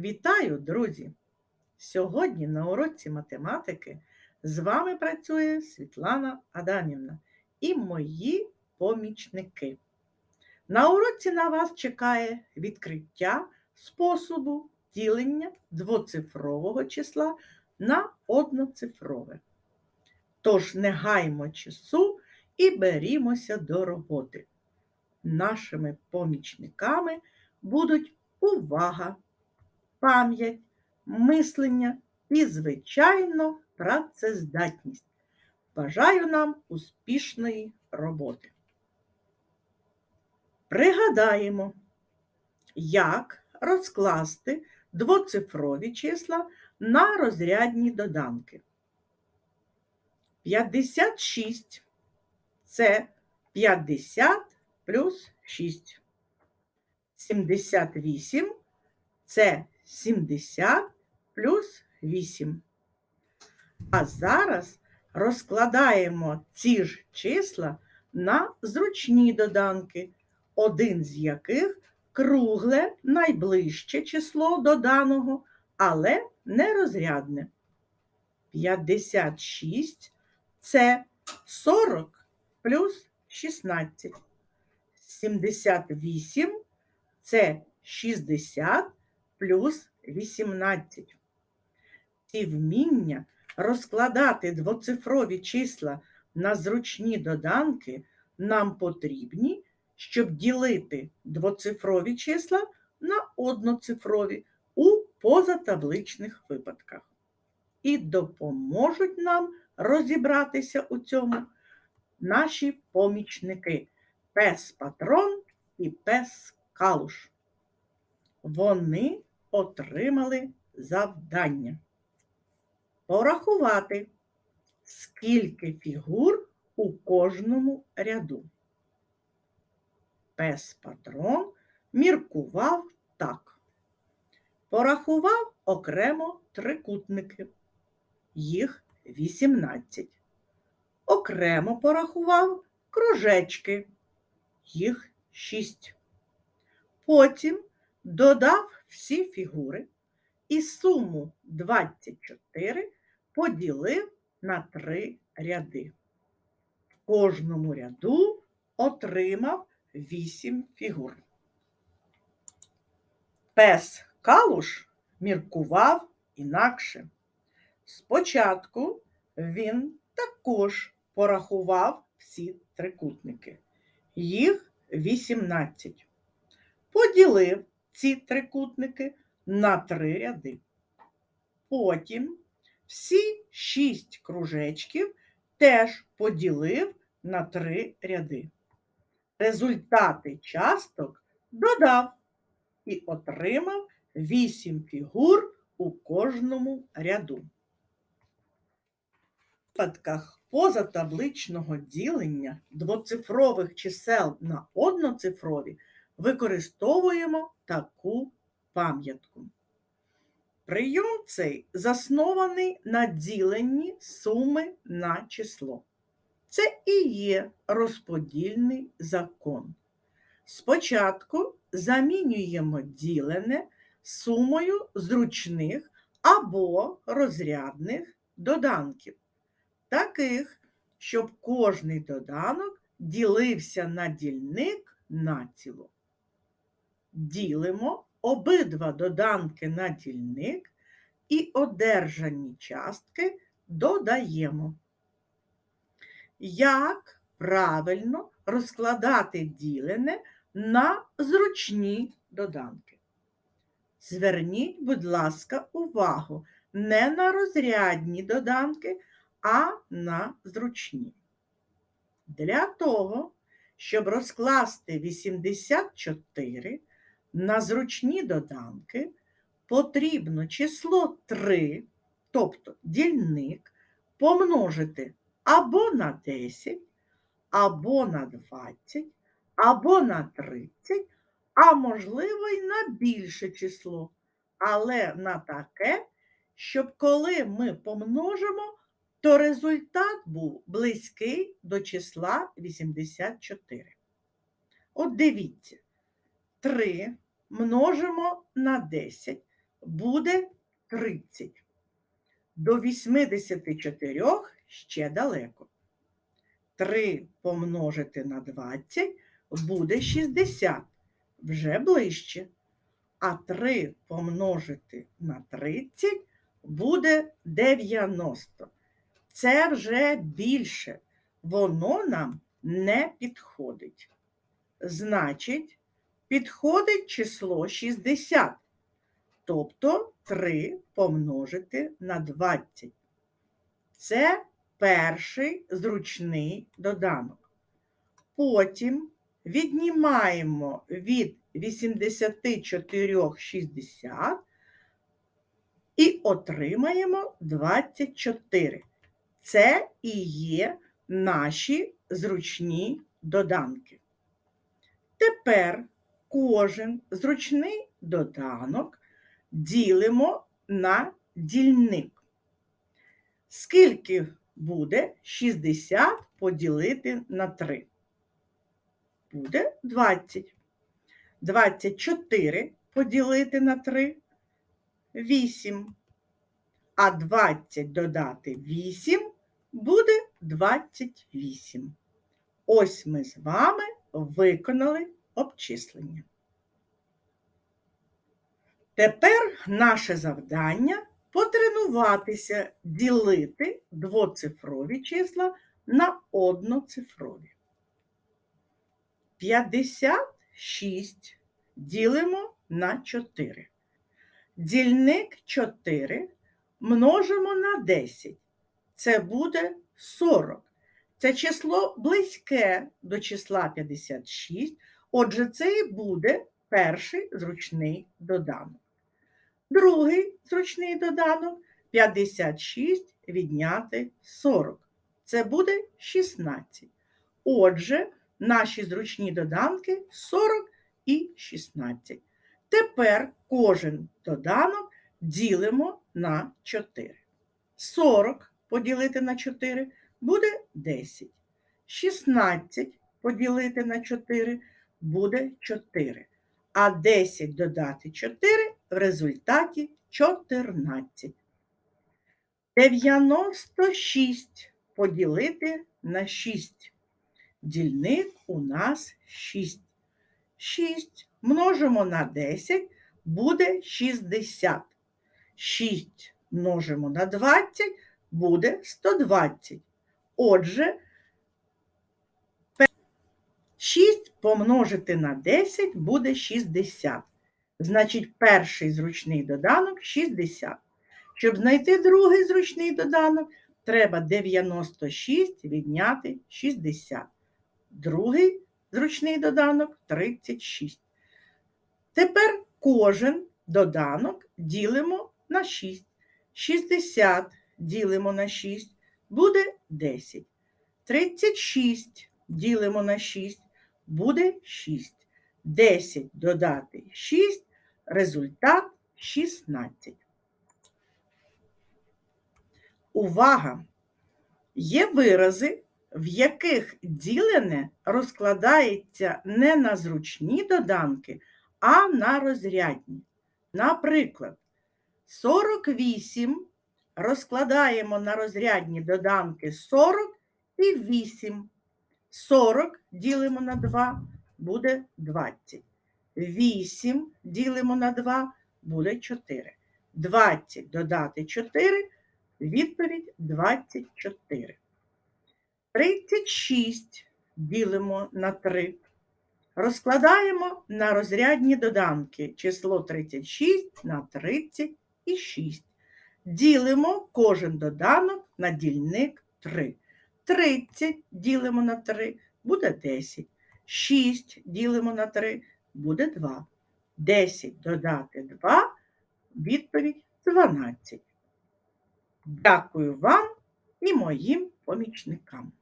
Вітаю, друзі! Сьогодні на уроці математики з вами працює Світлана Адамівна і мої помічники. На уроці на вас чекає відкриття способу ділення двоцифрового числа на одноцифрове. Тож не гаймо часу і берімося до роботи. Нашими помічниками будуть увага, пам'ять, мислення і, звичайно, працездатність. Бажаю нам успішної роботи. Пригадаємо, як розкласти двоцифрові числа на розрядні доданки. 56 це 50 плюс 6. 78 це 70 плюс 8. А зараз розкладаємо ці ж числа на зручні доданки, один з яких кругле найближче число до даного, але не розрядне. 56 це 40 плюс 16. 78 це 60 плюс 18. Ці вміння розкладати двоцифрові числа на зручні доданки нам потрібні, щоб ділити двоцифрові числа на одноцифрові у позатабличних випадках. І допоможуть нам розібратися у цьому наші помічники пес патрон і пес калуш. Вони отримали завдання порахувати, скільки фігур у кожному ряду. Пес патрон міркував так. Порахував окремо трикутники. Їх 18. Окремо порахував кружечки. Їх 6. Потім додав всі фігури і суму 24 поділив на три ряди. В кожному ряду отримав 8 фігур. Пес Калуш міркував інакше. Спочатку він також порахував всі трикутники. Їх 18. Поділив ці трикутники на три ряди. Потім всі шість кружечків теж поділив на три ряди. Результати часток додав і отримав 8 фігур у кожному ряду. В випадках позатабличного ділення двоцифрових чисел на одноцифрові використовуємо таку пам'ятку. Прийом цей заснований на діленні суми на число. Це і є розподільний закон. Спочатку замінюємо ділене сумою зручних або розрядних доданків, таких, щоб кожний доданок ділився на дільник націло. Ділимо обидва доданки на дільник і одержані частки додаємо. Як правильно розкладати ділене на зручні доданки? Зверніть, будь ласка, увагу не на розрядні доданки, а на зручні. Для того, щоб розкласти 84 на зручні доданки, потрібно число 3, тобто дільник, помножити або на 10, або на 20, або на 30, а можливо й на більше число, але на таке, щоб коли ми помножимо, то результат був близький до числа 84. От дивіться, 3 множимо на 10 буде 30. До 84 ще далеко. 3 помножити на 20 буде 60, вже ближче. А 3 помножити на 30 буде 90. Це вже більше. Воно нам не підходить. Значить, підходить число 60. Тобто 3 помножити на 20. Це перший зручний доданок. Потім віднімаємо від 84 60 і отримаємо 24. Це і є наші зручні доданки. Тепер кожен зручний доданок ділимо на дільник. Скільки буде 60 поділити на 3? Буде 20. 24 поділити на 3 8. А 20 додати 8 буде 28. Ось ми з вами виконали обчислення. Тепер наше завдання потренуватися ділити двоцифрові числа на одноцифрові. 56 ділимо на 4. Дільник 4 множимо на 10. Це буде 40. Це число близьке до числа 56, отже, це і буде перший зручний доданок. Другий зручний доданок 56 відняти 40. Це буде 16. Отже, наші зручні доданки 40 і 16. Тепер кожен доданок ділимо на 4. 40 поділити на 4 буде 10. 16 поділити на 4 буде 4. А 10 додати 4 в результаті 14. 96 поділити на 6. Дільник у нас 6. 6 множимо на 10 буде 60. 6 множимо на 20 буде 120. Отже, 6 помножити на 10 буде 60. Значить, перший зручний доданок 60. Щоб знайти другий зручний доданок, треба 96 відняти 60. Другий зручний доданок 36. Тепер кожен доданок ділимо на 6. 60 ділимо на 6 буде 10. 36 ділимо на 6 буде 6. 10 додати 6, результат 16. Увага! Є вирази, в яких ділене розкладається не на зручні доданки, а на розрядні. Наприклад, 48 розкладаємо на розрядні доданки 40 і 8. 40 ділимо на 2 буде 20. 8 ділимо на 2 буде 4. 20 додати 4, відповідь 24. 36 ділимо на 3. Розкладаємо на розрядні доданки число 36 на 30 і 6. Ділимо кожен доданок на дільник 3. 30 ділимо на 3 буде 10. 6 ділимо на 3 буде 2. 10 додати 2, відповідь 12. Дякую вам і моїм помічникам.